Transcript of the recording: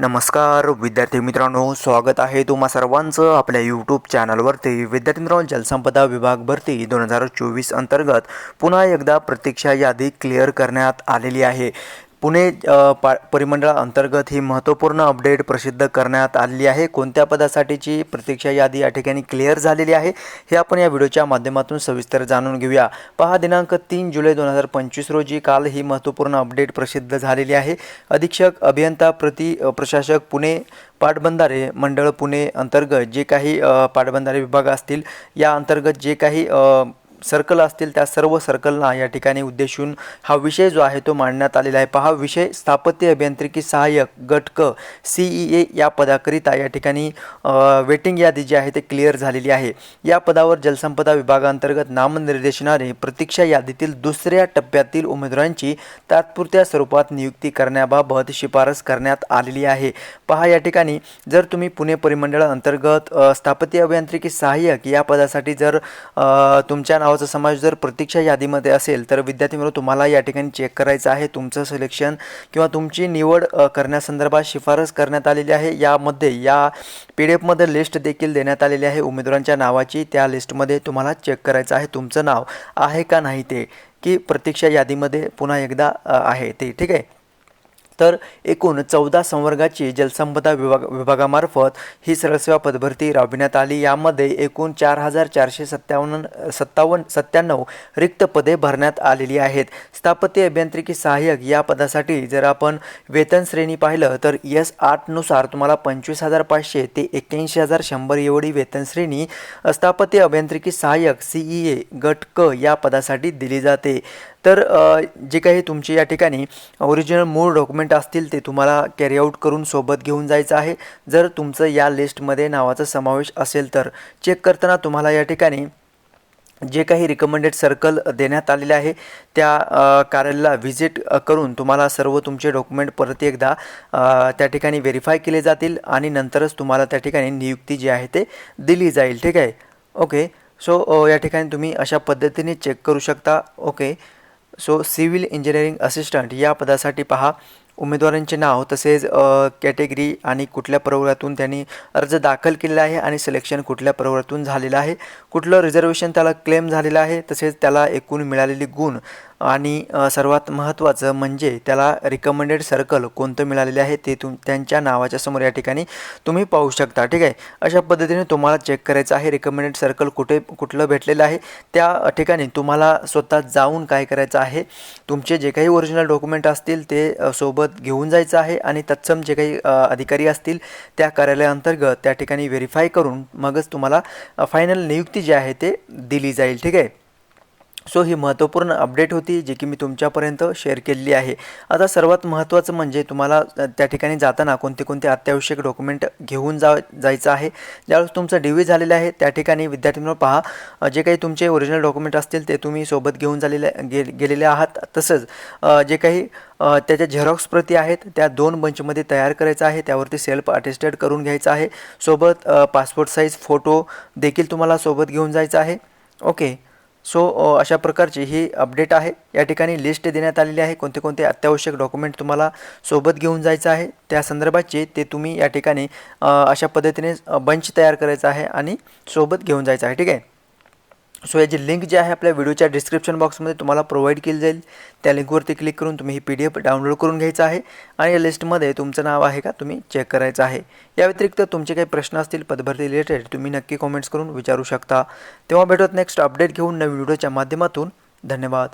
नमस्कार विद्यार्थी मित्रांनो स्वागत आहे तुम्हा सर्वांचं आपल्या यूट्यूब चॅनलवरती विद्यार्थी मित्रांनो जलसंपदा विभाग भरती दोन हजार चोवीस अंतर्गत पुन्हा एकदा प्रतीक्षा यादी क्लिअर करण्यात आलेली आहे. पुणे अ, पा परिमंडळाअंतर्गत ही महत्त्वपूर्ण अपडेट प्रसिद्ध करण्यात आलेली आहे. कोणत्या पदासाठीची प्रतीक्षा यादी या ठिकाणी क्लिअर झालेली आहे हे आपण या व्हिडिओच्या माध्यमातून सविस्तर जाणून घेऊया. पहा दिनांक तीन जुलै दोन हजार पंचवीस रोजी काल ही महत्त्वपूर्ण अपडेट प्रसिद्ध झालेली आहे. अधीक्षक अभियंता प्रति प्रशासक पुणे पाटबंधारे मंडळ पुणे अंतर्गत जे काही पाटबंधारे विभाग असतील या अंतर्गत जे काही सर्कल असतील त्या सर्व सर्कलना या ठिकाणी उद्देशून हा विषय जो आहे तो मांडण्यात आलेला आहे. पहा विषय स्थापत्य अभियांत्रिकी सहाय्यक गटक सी ई ए या पदाकरिता या ठिकाणी वेटिंग यादी जी आहे ते क्लिअर झालेली आहे. या पदावर जलसंपदा विभागांतर्गत नामनिर्देशनाने प्रतीक्षा यादीतील दुसऱ्या टप्प्यातील उमेदवारांची तात्पुरत्या स्वरूपात नियुक्ती करण्याबाबत शिफारस करण्यात आलेली आहे. पहा या ठिकाणी जर तुम्ही पुणे परिमंडळ अंतर्गत स्थापत्य अभियांत्रिकी सहाय्यक या पदासाठी जर तुमच्या नाव नावाचा समावेश जर प्रतीक्षा यादीमध्ये असेल तर विद्यार्थी मित्र तुम्हाला या ठिकाणी चेक करायचं आहे. तुमचं सिलेक्शन किंवा तुमची निवड करण्यासंदर्भात शिफारस करण्यात आलेली आहे. यामध्ये या पी डी एफमध्ये लिस्ट देखील देण्यात आलेली आहे उमेदवारांच्या नावाची. त्या लिस्टमध्ये तुम्हाला चेक करायचं आहे तुमचं नाव आहे का नाही ते की प्रतीक्षा यादीमध्ये पुन्हा एकदा आहे ते. ठीक आहे? तर एकूण चौदा संवर्गाची जलसंपदा विभाग विभागामार्फत ही सरळसेवा पदभरती राबविण्यात आली. यामध्ये एकूण चार हजार चारशे सत्तावन्न सत्तावन्न सत्त्याण्णव रिक्त पदे भरण्यात आलेली आहेत. स्थापत्य अभियांत्रिकी सहाय्यक या पदासाठी जर आपण वेतन श्रेणी पाहिलं तर एस आठनुसार तुम्हाला पंचवीस हजार पाचशे ते एक्क्याऐंशी हजार शंभर एवढी वेतन श्रेणी स्थापत्य अभियांत्रिकी सहाय्यक सी ई ए गट क या पदासाठी दिली जाते. तर जे काही तुमचे या ठिकाणी ओरिजिनल मूळ डॉक्युमेंट असतील ते तुम्हाला कॅरी आऊट करून सोबत घेऊन जायचं आहे. जर तुमचं या लिस्टमध्ये नावाचा समावेश असेल तर चेक करताना तुम्हाला या ठिकाणी जे काही रिकमेंडेड सर्कल देण्यात आलेले आहे त्या कार्यालयाला व्हिजिट करून तुम्हाला सर्व तुमचे डॉक्युमेंट परत एकदा त्या ठिकाणी व्हेरीफाय केले जातील आणि नंतरच तुम्हाला त्या ठिकाणी नियुक्ती जी आहे ते दिली जाईल. ठीक आहे? ओके सो या ठिकाणी तुम्ही अशा पद्धतीने चेक करू शकता. Okay so civil engineering assistant या पदासाठी पहा. उमेदवारांचे नाव तसेच कॅटेगरी आणि कुठल्या प्रवर्गातून त्यांनी अर्ज दाखल केलेला आहे आणि सिलेक्शन कुठल्या प्रवर्गातून झालेलं आहे. कुठलं रिझर्वेशन त्याला क्लेम झालेलं आहे तसेच त्याला एकूण मिळालेली गुण आणि सर्वात महत्त्वाचं म्हणजे त्याला रिकमेंडेड सर्कल कोणतं मिळालेले आहे ते तुम त्यांच्या नावाच्या समोर या ठिकाणी तुम्ही पाहू शकता ठीक आहे? अशा पद्धतीने तुम्हाला चेक करायचं आहे रिकमेंडेड सर्कल कुठे कुठलं भेटलेलं आहे त्या ठिकाणी तुम्हाला स्वतः जाऊन काय करायचं आहे तुमचे जे काही ओरिजिनल डॉक्युमेंट असतील ते सोबत घेऊन जायचं आहे आणि तत्सम जे काही अधिकारी असतील त्या कार्यालयाअंतर्गत त्या ठिकाणी व्हेरीफाय करून मगच तुम्हाला फायनल नियुक्ती जी आहे ते दिली जाईल ठीक आहे? सो ही महत्त्वपूर्ण अपडेट होती जी की मी तुमच्यापर्यंत शेअर केलेली आहे. आता सर्वात महत्त्वाचं म्हणजे तुम्हाला त्या ठिकाणी जाताना कोणते कोणते अत्यावश्यक डॉक्युमेंट घेऊन जा जायचं आहे. ज्यावेळेस तुमचं डी व्ही झालेलं आहे त्या ठिकाणी विद्यार्थ्यांना पहा जे काही तुमचे ओरिजिनल डॉक्युमेंट असतील ते तुम्ही सोबत घेऊन झालेले गे गेलेले आहात. तसंच जे काही त्याच्या झेरॉक्स प्रती आहेत त्या दोन बंचमध्ये तयार करायचं आहे. त्यावरती सेल्फ अटेस्टेड करून घ्यायचं आहे. सोबत पासपोर्ट साईज फोटो देखील तुम्हाला सोबत घेऊन जायचं आहे. ओके सो अशा प्रकारची ही अपडेट आहे. या ठिकाणी लिस्ट देण्यात आलेली आहे. कोणते कोणते अत्यावश्यक डॉक्युमेंट तुम्हाला सोबत घेऊन जायचं आहे त्या संदर्भाचे ते तुम्ही या ठिकाणी अशा पद्धतीने बंच तयार करायचं आहे आणि सोबत घेऊन जायचं आहे. ठीक आहे? सो याची लिंक जी आहे आपल्या व्हिडिओच्या डिस्क्रिप्शन बॉक्समध्ये तुम्हाला प्रोव्हाइड केली जाईल. त्या लिंकवरती क्लिक करून तुम्ही ही पी डी एफ डाउनलोड करून घ्यायचं आहे. आणि या लिस्टमध्ये तुमचं नाव आहे का तुम्ही चेक करायचं आहे. या व्यतिरिक्त तुमचे काही प्रश्न असतील पदभरती रिलेटेड तुम्ही नक्की कॉमेंट्स करून विचारू शकता. तेव्हा भेटत नेक्स्ट अपडेट घेऊन नवीन व्हिडिओच्या माध्यमातून. धन्यवाद.